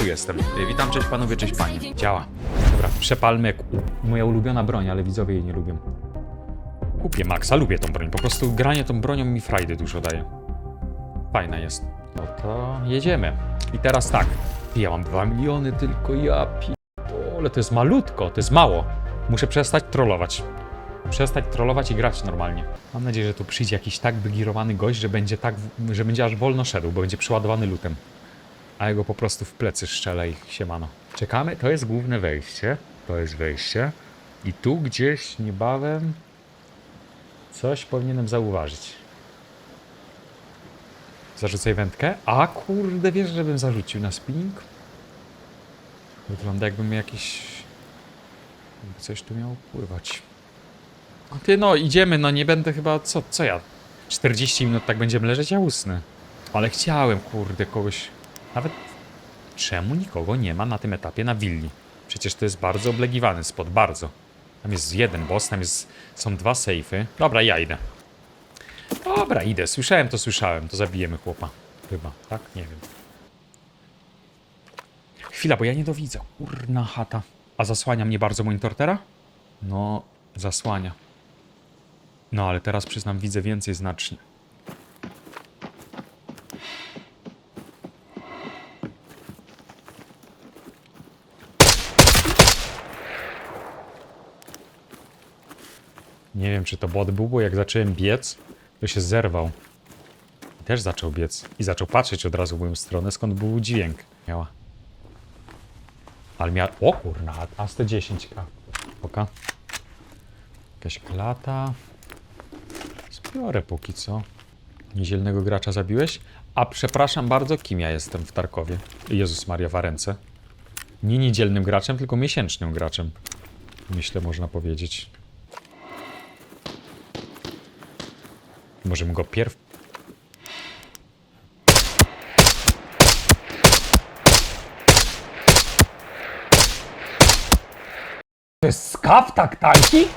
tu jestem. Y, Witam, cześć panowie, cześć panie. Działa. Dobra, przepalmy moja ulubiona broń, ale widzowie jej nie lubią. Kupię Maxa, lubię tą broń. Po prostu granie tą bronią mi frajdy dużo daje. Fajna jest. No to jedziemy. I teraz tak. Ja mam 2 miliony tylko, ja ale to jest malutko, to jest mało. Muszę przestać trollować. Przestać trollować i grać normalnie. Mam nadzieję, że tu przyjdzie jakiś tak wygirowany gość, że będzie tak, że będzie aż wolno szedł, bo będzie przeładowany lutem. A ja go po prostu w plecy szczelę i siemano. Czekamy, to jest główne wejście. To jest wejście. I tu gdzieś niebawem coś powinienem zauważyć. Zarzucaj wędkę. A kurde, wiesz, żebym zarzucił na spinning? Wygląda jakbym jakiś... Jakby coś tu miało pływać. O Ty no, idziemy, no nie będę chyba... Co, co ja? 40 minut tak będziemy leżeć, ja usnę. Ale chciałem, kurde, kogoś... Nawet... Czemu nikogo nie ma na tym etapie na willi? Przecież to jest bardzo oblegiwany spot, bardzo. Tam jest jeden boss, tam jest... Są dwa sejfy. Dobra, ja idę. Dobra, idę. Słyszałem to, słyszałem. To zabijemy chłopa. Chyba, tak? Nie wiem. Chwila, bo ja nie dowidzę. Kurna chata. A zasłania mnie bardzo monitor teraz? No, zasłania. No, ale teraz przyznam, widzę więcej znacznie. Nie wiem, czy to bot był, bo jak zacząłem biec, to się zerwał. I też zaczął biec. I zaczął patrzeć od razu w moją stronę, skąd był dźwięk. Miała. Ale miała... O kurna, A110K. Oka. Jakaś klata. Zbiorę póki co. Niedzielnego gracza zabiłeś? A przepraszam bardzo, kim ja jestem w Tarkowie? Jezus Maria w ręce. Nie niedzielnym graczem, tylko miesięcznym graczem. Myślę, można powiedzieć. Możemy go pierw... To jest skaw tak tanki?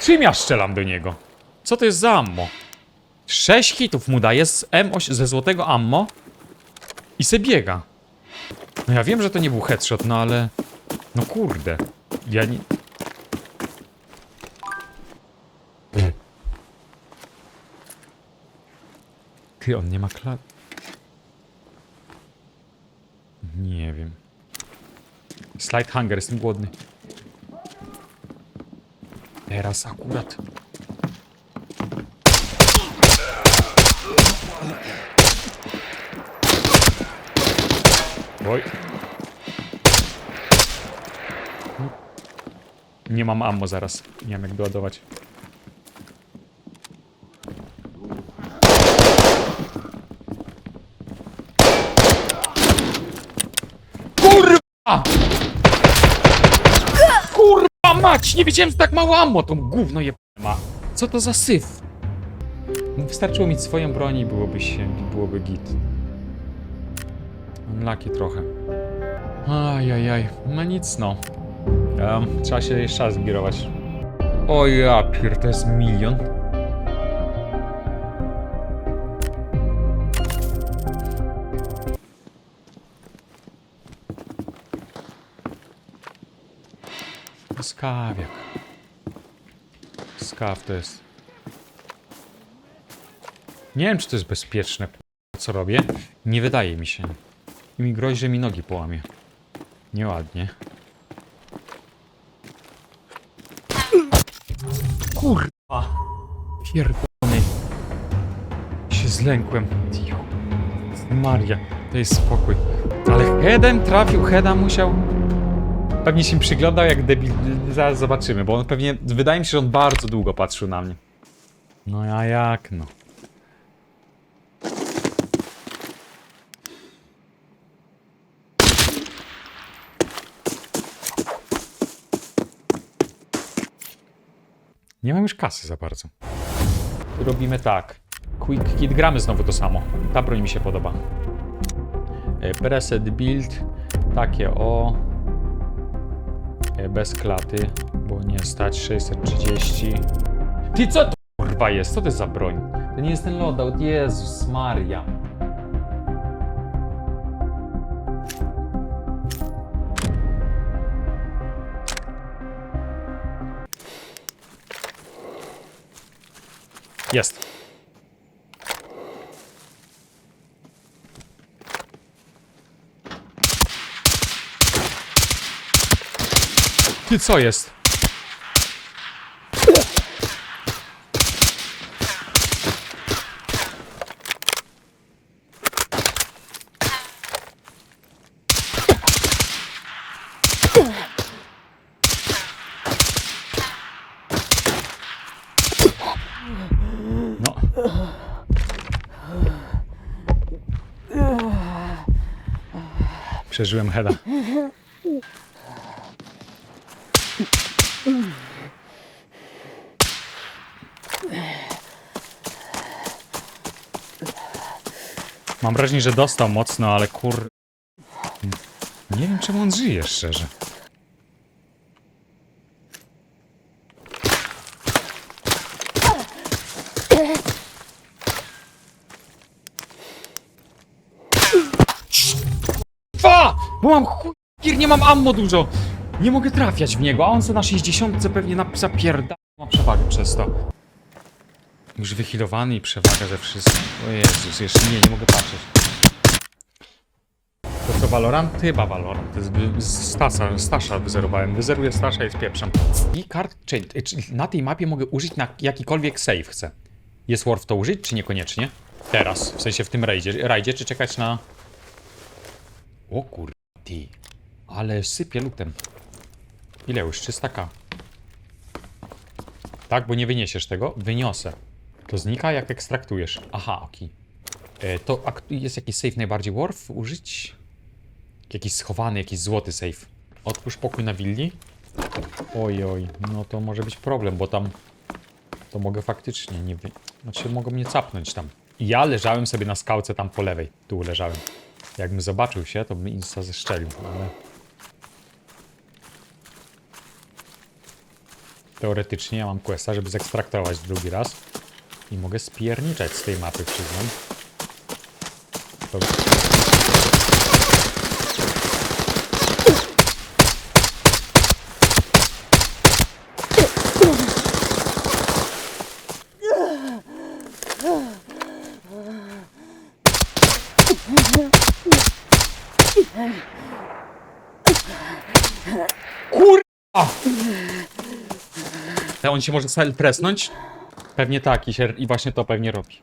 Czym ja strzelam do niego? Co to jest za ammo? Sześć hitów mu daje z M8 ze złotego ammo i se biega. No ja wiem, że to nie był headshot, no ale... No kurde. Ja nie... Ty, on nie ma klat... Nie wiem. Slide hunger, jestem głodny. Teraz akurat. Oj. Nie mam ammo zaraz. Nie wiem jak doładować. Kurwa! Kurwa mać! Nie wiedziałem, że tak mało ammo to gówno je ma. Co to za syf? No, Wystarczyło mieć swoją broń i byłoby się, byłoby git. Laki trochę. Ajajaj, no nic no. Um, trzeba się jeszcze raz zbirować. O ja pier, to jest milion. Skawiak. Skaw to jest. Nie wiem, czy to jest bezpieczne, co robię. Nie wydaje mi się. I mi grozi, że mi nogi połamie. Nieładnie. Kurwa! Pierdolony. Się zlękłem. Maria, to jest spokój. Ale headem trafił, heada musiał... Pewnie się przyglądał jak debil. Zaraz zobaczymy, bo on pewnie... Wydaje mi się, że on bardzo długo patrzył na mnie. No a jak no? Nie mam już kasy za bardzo. Robimy tak. Quick Kit, gramy znowu to samo. Ta broń mi się podoba. E, Preset build. Takie o bez klaty, bo nie stać 630. Ty co to kurwa jest? Co to jest za broń? To nie jest ten loadout, Jezus Maria. Jest. Ty co jest? No. Przeżyłem heada. Mam wrażenie, że dostał mocno, ale kur... Nie wiem, czemu on żyje, szczerze. Fa! Bo mam chuj... nie mam ammo dużo. Nie mogę trafiać w niego, a on co na 60 pewnie na zapierda... Ma przewagę przez to. Już wychilowany i przewaga ze wszystkim. O Jezus, jeszcze nie, nie mogę patrzeć. To co, Valorant? Chyba Valorant. To jest Stasa, Stasza wyzerowałem. Wyzeruję Stasza i spieprzam. I kart, czy, czy na tej mapie mogę użyć na jakikolwiek save chcę. Jest worth to użyć, czy niekoniecznie? Teraz, w sensie w tym rajdzie, rajdzie czy czekać na... O kur... ty. Ale sypie lutem. Ile już? 300k. Tak, bo nie wyniesiesz tego? Wyniosę. To znika jak ekstraktujesz. Aha, okej. To jest jakiś save najbardziej worth użyć? Jakiś schowany, jakiś złoty save. Otwórz pokój na willi. Oj, oj, no to może być problem, bo tam to mogę faktycznie nie wy... Znaczy mogą mnie capnąć tam. Ja leżałem sobie na skałce tam po lewej. Tu leżałem. Jakbym zobaczył się, to bym insta zeszczelił, ale... Teoretycznie ja mam questa, żeby zekstraktować drugi raz. I mogę spierniczać z tej mapy, przyznam. To... Kurwa! To on się może presnąć? Pewnie tak i, się, i właśnie to pewnie robi.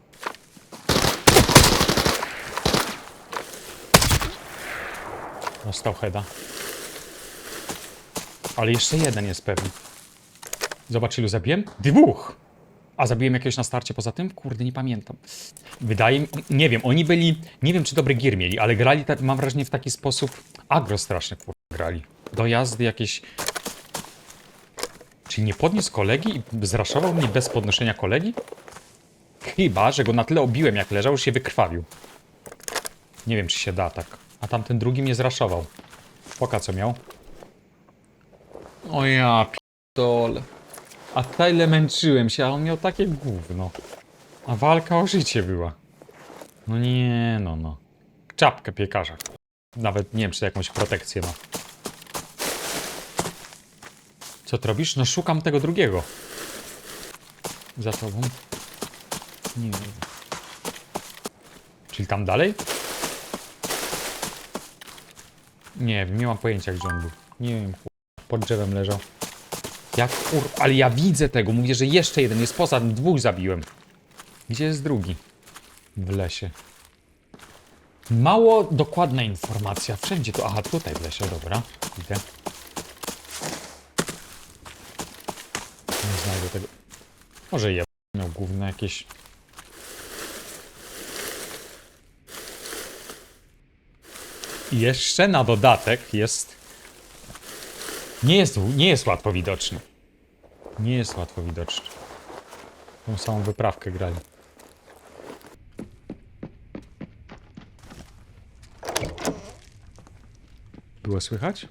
Dostał heada. Ale jeszcze jeden jest pewnie. Zobacz ilu zabiłem? Dwóch! A zabiłem jakiegoś na starcie poza tym? Kurde, nie pamiętam. Wydaje mi... Nie wiem, oni byli... Nie wiem, czy dobry gier mieli, ale grali, tak, mam wrażenie, w taki sposób... Agro strasznie, kurde, grali. Dojazdy jakieś... Czyli nie podniósł kolegi i zraszował mnie bez podnoszenia kolegi? Chyba, że go na tyle obiłem jak leżał, że się wykrwawił. Nie wiem, czy się da tak. A tamten drugi mnie zraszował. Poka co miał? O ja p***dole. A tyle męczyłem się, a on miał takie gówno. A walka o życie była. No nie, no no. Czapkę piekarza. Nawet nie wiem, czy jakąś protekcję ma. Co ty robisz? No szukam tego drugiego. Za tobą. Nie wiem. Czyli tam dalej? Nie wiem, nie mam pojęcia gdzie on był. Nie wiem, pod drzewem leżał. Jak kur... Ale ja widzę tego, mówię, że jeszcze jeden jest poza dwóch zabiłem. Gdzie jest drugi? W lesie. Mało dokładna informacja. Wszędzie to... Aha, tutaj w lesie, dobra. Idę. Nie znajdę tego. Może je miał główne jakieś. I jeszcze na dodatek jest. Nie jest, nie jest łatwo widoczny. Nie jest łatwo widoczny. Tą samą wyprawkę grali. Było słychać?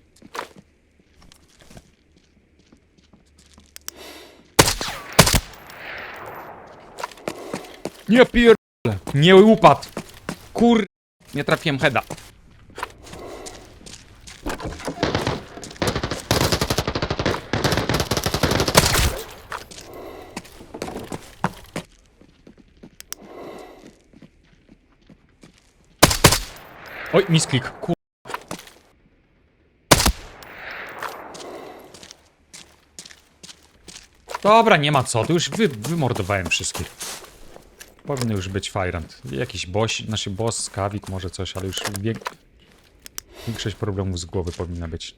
Nie pier... Nie upadł. Kur... Nie trafiłem heada. Oj, misklik, kur... Dobra, nie ma co, to już wy, wymordowałem wszystkich. Powinny już być Fajrant. Jakiś boss, znaczy boss, skawik, może coś, ale już wiek... większość problemów z głowy powinna być.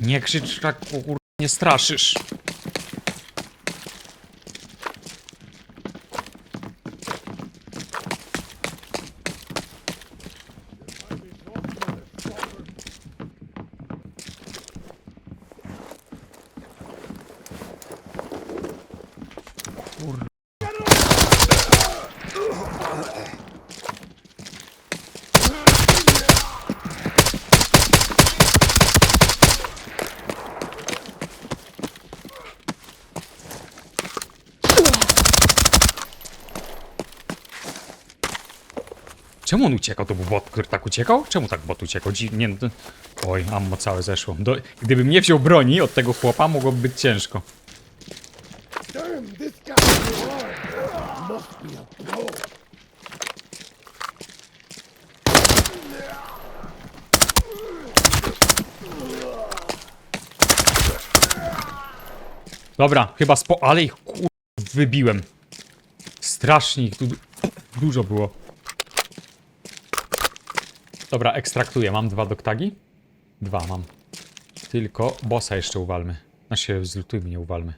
Nie krzycz tak, kur... nie straszysz. Czemu on uciekał? To był bot, który tak uciekał? Czemu tak bot uciekał? Dzi nie, to... Oj, ammo całe zeszło. Do... Gdybym nie wziął broni od tego chłopa, mogłoby być ciężko. Dobra, chyba spo... Ale ich kur... wybiłem. Strasznie ich tu du- dużo było. Dobra, ekstraktuję. Mam dwa doktagi? Dwa mam. Tylko bossa jeszcze uwalmy. Znaczy, zlutujmy, nie uwalmy.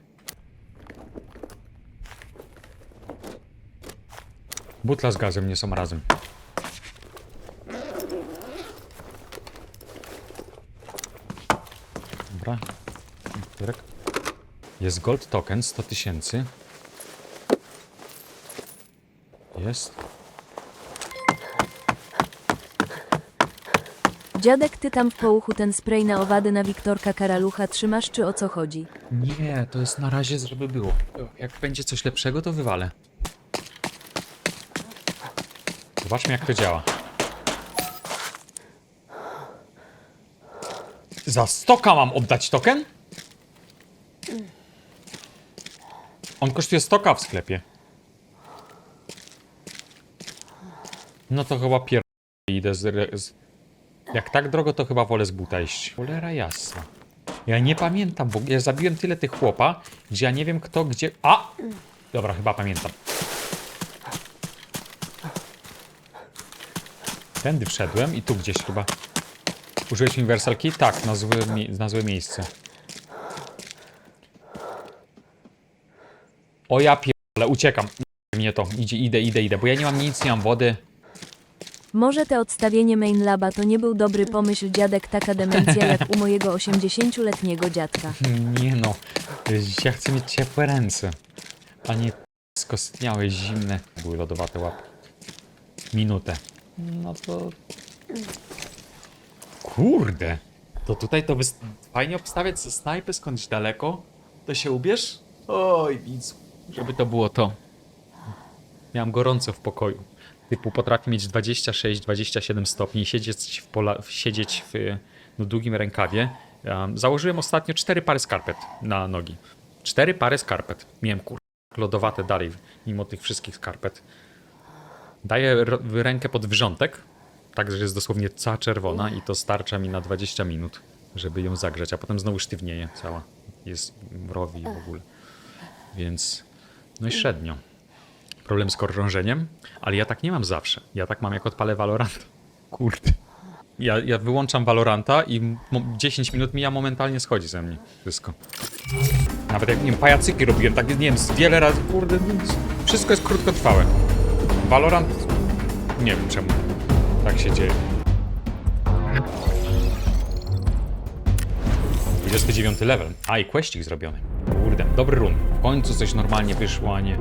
Butla z gazem nie są razem. Dobra. Jest gold token 100 tysięcy. Jest. Dziadek, ty tam w połuchu ten spray na owady na Wiktorka Karalucha trzymasz, czy o co chodzi? Nie, to jest na razie, żeby było. Jak będzie coś lepszego, to wywalę. Zobaczmy, jak to działa. Za stoka mam oddać token? On kosztuje stoka w sklepie. No to chyba pier... idę z, z... Jak tak drogo, to chyba wolę z buta iść. Cholera jasna. Ja nie pamiętam, bo ja zabiłem tyle tych chłopa, gdzie ja nie wiem kto, gdzie... A! Dobra, chyba pamiętam. Tędy wszedłem i tu gdzieś chyba. Użyłeś Universal Key? Tak, na złe, na złe miejsce. O ja pierdolę, uciekam. Mnie to, idzie, idę, idę, idę, bo ja nie mam nic, nie mam wody. Może te odstawienie main laba to nie był dobry pomysł, dziadek, taka demencja jak u mojego 80-letniego dziadka. Nie no, ja chcę mieć ciepłe ręce, a nie skostniałe, zimne. Były lodowate łapy. Minutę. No to... Kurde! To tutaj to wys... fajnie obstawiać ze snajpy skądś daleko. To się ubierz? Oj, widz. Żeby to było to. Miałem gorąco w pokoju. Typu potrafi mieć 26-27 stopni, siedzieć w, pola, siedzieć w no, długim rękawie. Założyłem ostatnio cztery pary skarpet na nogi. Cztery pary skarpet. Miałem kur... lodowate dalej, mimo tych wszystkich skarpet. Daję rękę pod wrzątek, tak że jest dosłownie cała czerwona i to starcza mi na 20 minut, żeby ją zagrzeć, a potem znowu sztywnieje cała. Jest mrowi w ogóle. Więc no i średnio. Problem z krążeniem, ale ja tak nie mam zawsze. Ja tak mam jak odpalę Valorant. Kurde. Ja, ja wyłączam Valoranta i mo- 10 minut mija momentalnie schodzi ze mnie wszystko. Nawet jak, nie wiem, pajacyki robiłem, tak, nie wiem, wiele razy, kurde, wszystko jest krótkotrwałe. Valorant, nie wiem czemu tak się dzieje. 29 level. A, i questik zrobiony. Kurde, dobry run. W końcu coś normalnie wyszło, a nie...